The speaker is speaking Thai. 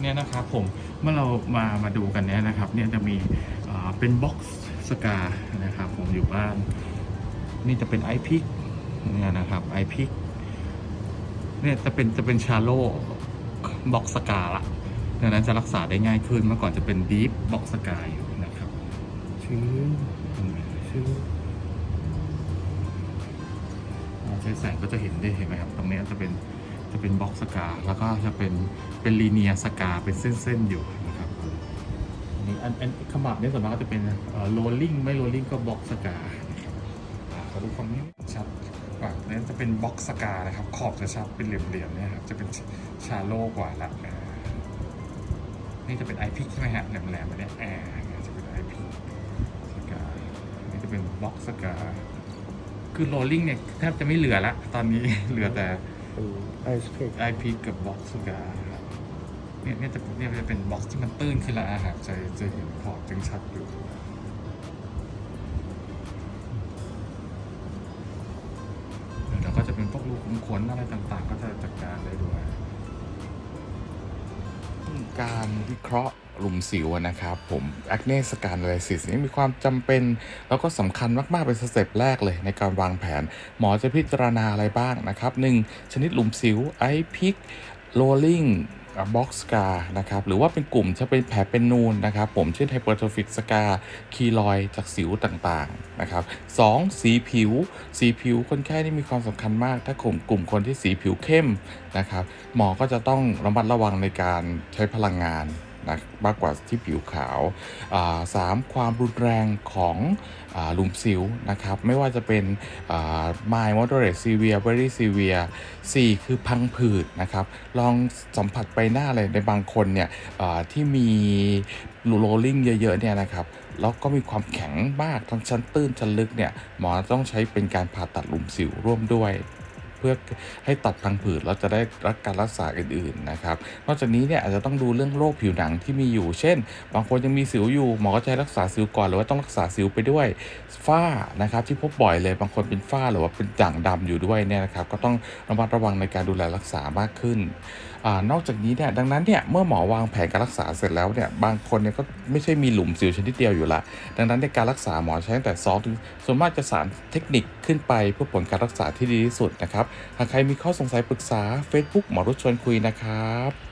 เนี่ยนะครับผมเมื่อเรามามาดูกันเนี่ยนะครับเนี่ยจะมีเป็นบ็อกซ์สกานะครับผมอยู่บ้านนี่จะเป็นไอพิกเนี่ยนะครับไอพิกเนี่ยจะเป็นจะเป็นชาโลบ็อกซ์สกาละดังนั้นจะรักษาได้ง่ายขึ้นเมื่อก่อนจะเป็นดีฟบ็อกซ์สกาอยู่นะครับชื่อชื่อใช้แสงก็จะเห็นได้เห็นไหมครับ ตรงเนี้ยจะเป็น เป็นบ็อกสกา แล้วก็จะเป็นเป็นลีเนียสกาเป็นเส้นๆอยู่นะครับอันนี้อันอันขมับเนี่ยส่วนมากก็จะเป็นโรลลิ่งไม่โรลลิ่งก็บ็อกสกานะครับอ่าขอดูความนี้ชัดกว่าเนี่ยจะเป็นบ็อกสกานะครับ ขอบจะชัดเป็นเหลี่ยมๆเนี่ยครับจะเป็นชาโลกว่าละอ่านี่จะเป็นไอพิกใช่ไหมฮะแหลมๆแบบเนี้ยอ่าเนี่ยจะเป็นไอพิกสกาอันนี้จะเป็นบล็อกสกาคือโรลลิ่งเนี่ยแทบจะไม่เหลือละตอนนี้เหลือแต่ ไอสเปกไอพีกับบล็อกสกาครับเนี่ยเนี่ยจะเนี่ยจะเป็นบ็อกซ์ที่มันตื้นขึ้นแล้วอะครับจะจะเห็นขอบจึงชัดอยู่แล้วก็จะเป็นพวกลูกขุมขนอะไรต่างๆ ก็จะจัดการได้ด้วย การวิเคราะห์หลุมสิวนะครับผมแอคเนสการไลซิสนี่มีความจำเป็น แล้วก็สำคัญมาก ๆ เป็นสเต็ปแรกเลยในการวางแผน หมอจะพิจารณาอะไรบ้างนะครับ 1. ชนิดหลุมสิวไอพิกโรลลิง บ็อกสกานะครับหรือว่าเป็นกลุ่มจะเป็นแผลเป็นนูนนะครับผมเช่นไฮเปอร์โทฟิกสกาคีลอยจากสิวต่างๆนะครับสองสีผิว สีผิวคนไข้นี่มีความสำคัญมาก ถ้ากลุ่มกลุ่มคนที่สีผิวเข้มนะครับหมอก็จะต้องระมัดระวังในการใช้พลังงาน นะมากกว่าที่ผิวขาวสามความรุนแรงของอลุมสิวนะครับ ไม่ว่าจะเป็นอ่า mild moderate severe very severe สี่คือพังผืดนะครับ ลองสัมผัสไปหน้าเลยในบางคนเนี่ยที่มีโรลลิ่งเยอะๆเนี่ยนะครับแล้วก็มีความแข็งมากทั้งชั้นตื้นชั้นลึกเนี่ยหมอต้องใช้เป็นการผ่าตัดลุมสิวร่วมด้วย เพื่อให้ตัดพังผืดแล้วจะได้รับการรักษาอื่นๆนะครับ นอกจากนี้เนี่ยอาจจะต้องดูเรื่องโรคผิวหนังที่มีอยู่ เช่น บางคนยังมีสิวอยู่หมอก็จะให้รักษาสิวก่อนหรือว่าต้องรักษาสิวไปด้วยฝ้านะครับที่พบบ่อยเลยบางคนเป็นฝ้าหรือว่าเป็นด่างดำอยู่ด้วยเนี่ยนะครับก็ต้องระมัดระวังในการดูแลรักษามากขึ้นอนอกจากนี้เนี่ยดังนั้นเนี่ยเมื่อหมอวางแผนการรักษาเสร็จแล้วเนี่ยบางคนเนี่ยก็ไม่ใช่มีหลุมสิวชนิดเดียวอยู่ละดังนั้นในการรักษาหมอใช้ตั้งแต่2ถึงส่วนมากจะสารเทคนิคขึ้นไปเพื่อผลการรักษาที่ดีที่สุดนะครับหากใครมีข้อสงสัยปรึกษา Facebook หมอรุชชวนคุยนะครับ